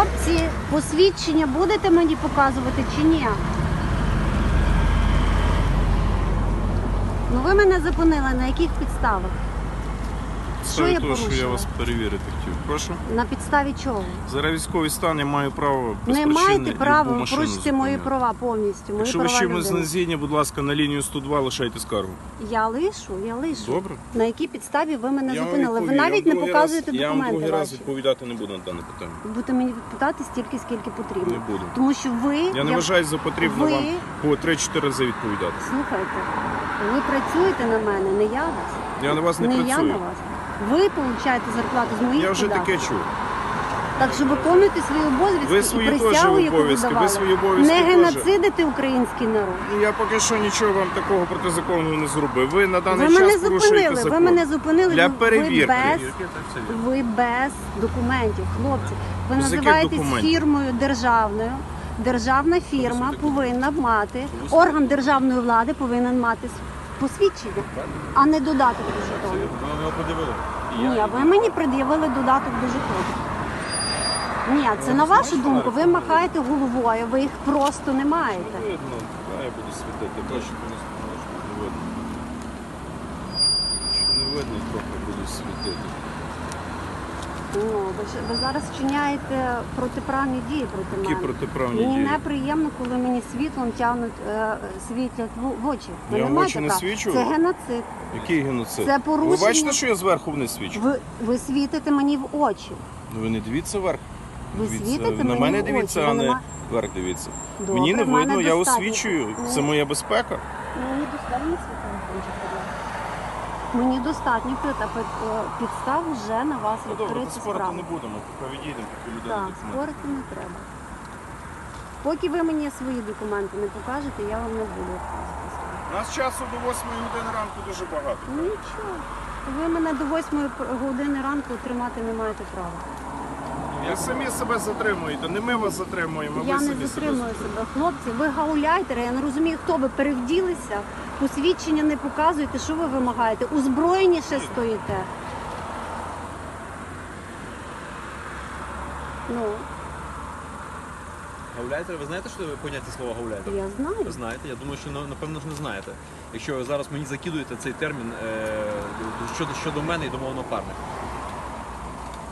Хлопці, посвідчення будете мені показувати чи ні? Ну ви мене зупинили на яких підставах? Що я того, що я порушила? вас перевірити хотів. Прошу. На підставі чого? Зараз військовий стан я маю право без Не причини маєте права, любу ви машину мої зупиняти. права повністю. Мої Якщо ви права чимось людини. не згідні, будь ласка, на лінію 102 лишайте скаргу. Я лишу, я лишу. Добре? На якій підставі ви мене Я вам зупинили? Ви навіть не показуєте раз- Я вам документи другий раз ваші. відповідати не буду на дане питання. Ви будете мені відповідати стільки, скільки потрібно. Не буду. Тому що ви Я не вважаю за потрібно Ви- вам по 3-4 рази відповідати. слухайте, ви працюєте на мене, не я вас. Я на вас не, не я працюю. на вас. Ви получаєте зарплату з моїх Я вже таке чув. Так що виконуйте свої обов'язки Ви і свої присягу, теж яку обов'язки, ви давали. свої обов'язки Не теж. геноцидити український народ. І я поки що нічого вам такого протизаконного не зробив. Ви на даний Ви мене порушуєте зупинили, закон. ви мене зупинили Для ви без Ви без документів, хлопці. Ви Без яких називаєтесь документів? фірмою державною. Державна фірма повинна мати, орган державної влади повинен мати посвідчення, а не додаток до жетону. Ви його подивили. Ні, ви мені пред'явили додаток до жетону. Ні, це на вашу думку. Ви махаєте головою, ви їх просто не маєте. Не видно, а я буду світити. Бачите, не видно. Що не видно, трохи буду світити. Ну, ви, ж- ви зараз вчиняєте протиправні дії проти Які протиправні Мені дії? неприємно, коли мені світлом тягнуть, е, світлять в, в очі. Ви Я не в очі не права. свічу? Це геноцид. Який геноцид? Це порушення. Ви бачите, що я зверху вниз свічу? Ви, ви світите мені в очі. Ну ви не дивіться вверх. Ви світите На мені мене в дивіться, очі. а Ви не нема- вверх дивіться. Добре, Мені не в мене видно, я достатньо. освічую. Ну. Це моя безпека. Мені достатньо світла Мені достатньо пи- підстав вже на вас Ну добре, відкрити спорити справу. не будемо, поки відійдемо, поки людина Так, спорити не треба. Поки ви мені свої документи не покажете, я вам не буду відказувати. У нас часу до 8 години ранку дуже багато. Нічого. Ви мене до 8 години ранку тримати не маєте права. Ви самі себе затримуєте, не ми вас затримуємо, а Я не самі затримую себе. себе. Хлопці, ви гауляйтери, я не розумію, хто ви перевділися, посвідчення не показуєте, що ви вимагаєте? Узброєніше стоїте. Ну, Гауляйтер, ви знаєте, що поняття слова гауляйтер? я знаю. Ви знаєте, я думаю, що на- напевно ж не знаєте. Якщо ви зараз мені закидуєте цей термін е, щодо, щодо мене і до мого напарника.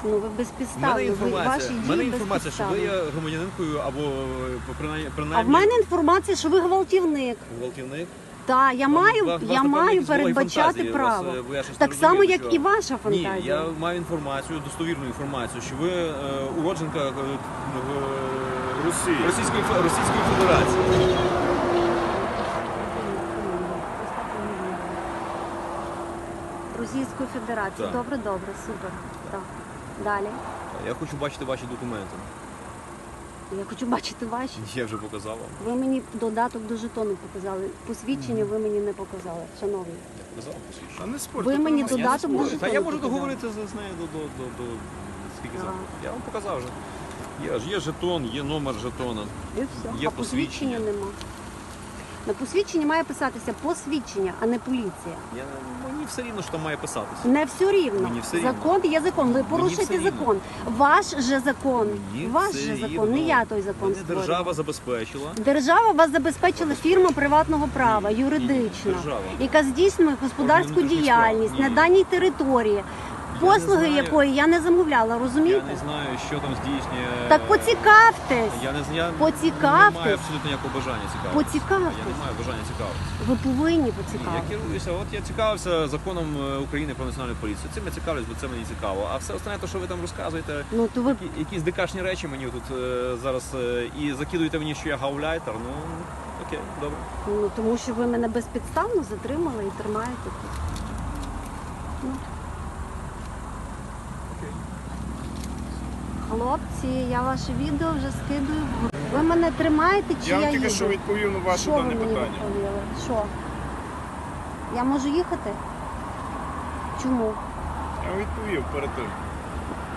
Ну ви безпідставні. Ви, ваші в мене інформація, що ви є громадянинкою або е, принаймні, А в мене інформація, що ви гвалтівник. гвалтівник. Так, я маю, вас, я маю передбачати право. Вас, е, я Так само, розумію, як що- і ваша фантазія. Ні, я маю інформацію, достовірну інформацію, що ви е, уродженка е, в- Росії. Російської, Російської Федерації. Російської Федерації. Так. Добре, добре, супер. Так. Далі. Я хочу бачити ваші документи. Я хочу бачити ваші. Я вже показав вам. Ви мені додаток до жетону показали. Посвідчення ви мені не показали, шановні. Я показав посвідчення. А не спорте. Ви мені додаток до Та жетону я можу показали. договоритися з з нею до, до, до, до скільки за. Я вам показав вже. Є, ж- є жетон, є номер жетона. І все. Є а посвідчення посвідчення. нема. На посвідченні має писатися посвідчення, а не поліція. Я, мені все рівно, що там має писатися. Не все рівно. Мені все рівно. закон є закон. Ви порушуєте все рівно. закон. Ваш же закон. Мені Ваш все же закон. рівно. Не я той закон Мене створюю. держава забезпечила. Держава вас забезпечила фірма приватного права, юридична, держава. яка здійснює господарську діяльність справ. на Ні. даній території, послуги якої я не замовляла, Я не знаю, що там здійснює. Так поцікавтесь, Я не знаю. Поцікавтесь. Не маю абсолютно ніякого бажання цікавитися. Поцікавтесь. Я не маю бажання цікавитися. ви повинні Ні, Я керуюся, от я цікавився законом е, України про національну поліцію. Цим я цікавлюсь, бо це мені цікаво. А все остальне, то, що ви там розказуєте, Ну то ви які- якісь дикашні речі мені тут е, зараз е, і закидуєте мені, що я гауляйтер. Ну окей, добре. ну тому, що ви мене безпідставно затримали і тримаєте тут. Ну. Хлопці, я ваше відео вже скидую. Ви мене тримаєте чи Я я, вам тільки їду? що відповів на ваше Що ви дане мені питання. відповіли? Що? Я можу їхати? Чому? Я вам відповів перед тим.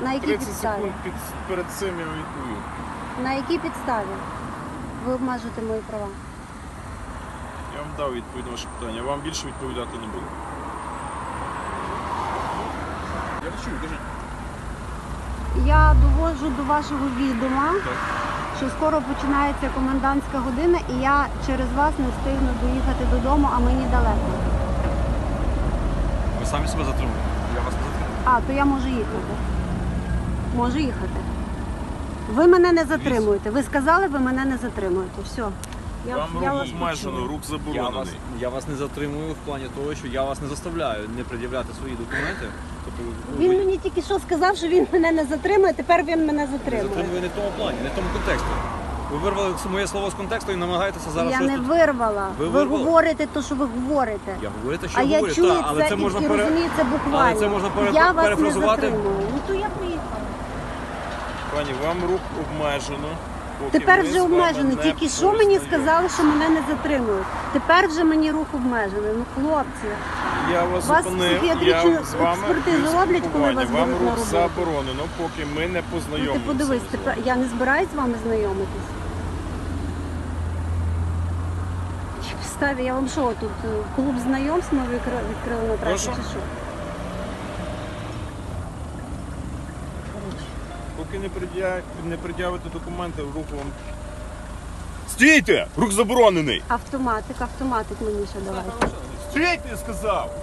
На якій 30 підставі? секунд під, перед цим я вам відповів. На якій підставі? Ви обмежуєте мої права. Я вам дав відповідь на ваше питання. Вам більше відповідати не буду. Я чую, кажіть. Я доводжу до вашого відома, що скоро починається комендантська година, і я через вас не встигну доїхати додому, а мені далеко. Ви самі себе затримуєте. Я вас не затримую. А, то я можу їхати. Можу їхати. Ви мене не затримуєте. Ви сказали, ви мене не затримуєте. Все. Я, Вам я рух вас обмежено, почула. рух Я вас, я вас не затримую в плані того, що я вас не заставляю не пред'являти свої документи. Тобто ви- Він ви мені тільки що сказав, що він мене не затримує, тепер він мене не затримує. затримує не в тому плані, не в тому контексті. Ви вирвали моє слово з контексту і намагаєтеся зараз я щось не тут- вирвала. Ви Ви, вирвали? говорите те, що ви говорите. Я говорю те, що а я говорю, чую та, але це, це і, можна і пере... розумію це буквально. Але це можна пере- я вас не перефразувати. затримую. Ну то я поїхала. Пані, вам рух обмежено. Тепер вже обмежено. Тільки що мені сказали, що мене не затримують. Тепер вже мені рух обмежений. Ну, хлопці. Я вас Вас зупинив, психіатричну з вами експертизу роблять, коли вас Вам беруть на рух роботу? заборонено, поки ми не Ну, познайомимося. ти подивись, тепер я не збираюсь з вами знайомитись. Чи Підставі, я вам що тут е, клуб знайомств ми відкрили, відкрили на трасі Прошу? чи що? Поки не, пред'я... не пред'явите документи, рух вам. Стійте! Рух заборонений! Автоматик, автоматик мені ще давайте. Стійте, я сказав!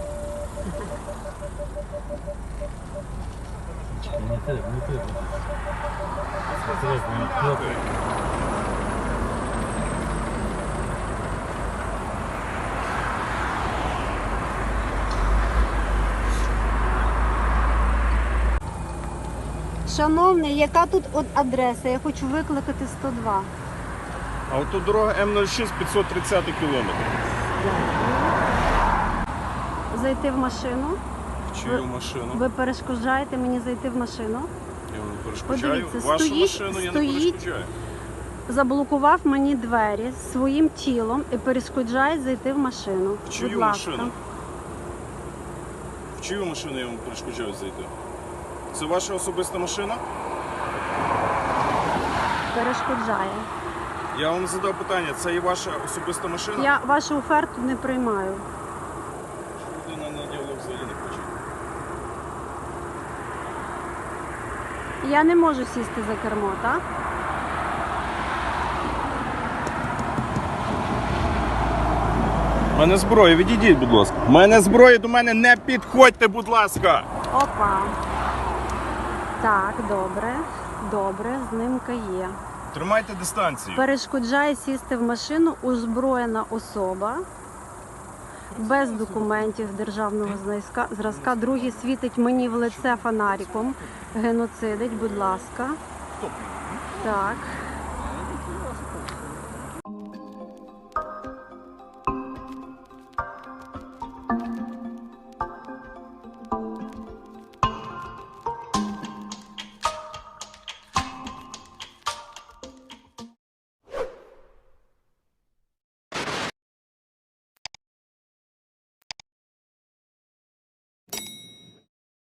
Шановний, яка тут от адреса? Я хочу викликати 102. А от тут дорога М06 530 кілометр. Зайти в машину. Чию машину? Ви перешкоджаєте мені зайти в машину. Я вам не перешкоджаю. Подивіться, Вашу стоїть- машину я не стоїть- перешкоджаю. Заблокував мені двері своїм тілом і перешкоджає зайти в машину. В чию Будь ласка. машину? В чию машину я вам перешкоджаю зайти? Це ваша особиста машина? Перешкоджає. Я вам задав питання, це є ваша особиста машина? Я вашу оферту не приймаю. Людина на діалог взагалі не хоче. Я не можу сісти за кермо, так? У мене зброя, відійдіть, будь ласка. У мене зброя до мене не підходьте, будь ласка. Опа. Так, добре. Добре, знимка є. Тримайте дистанцію. Перешкоджає сісти в машину озброєна особа без документів державного зразка. зразка. Другий світить мені в лице фонариком. Геноцидить, будь ласка. Так.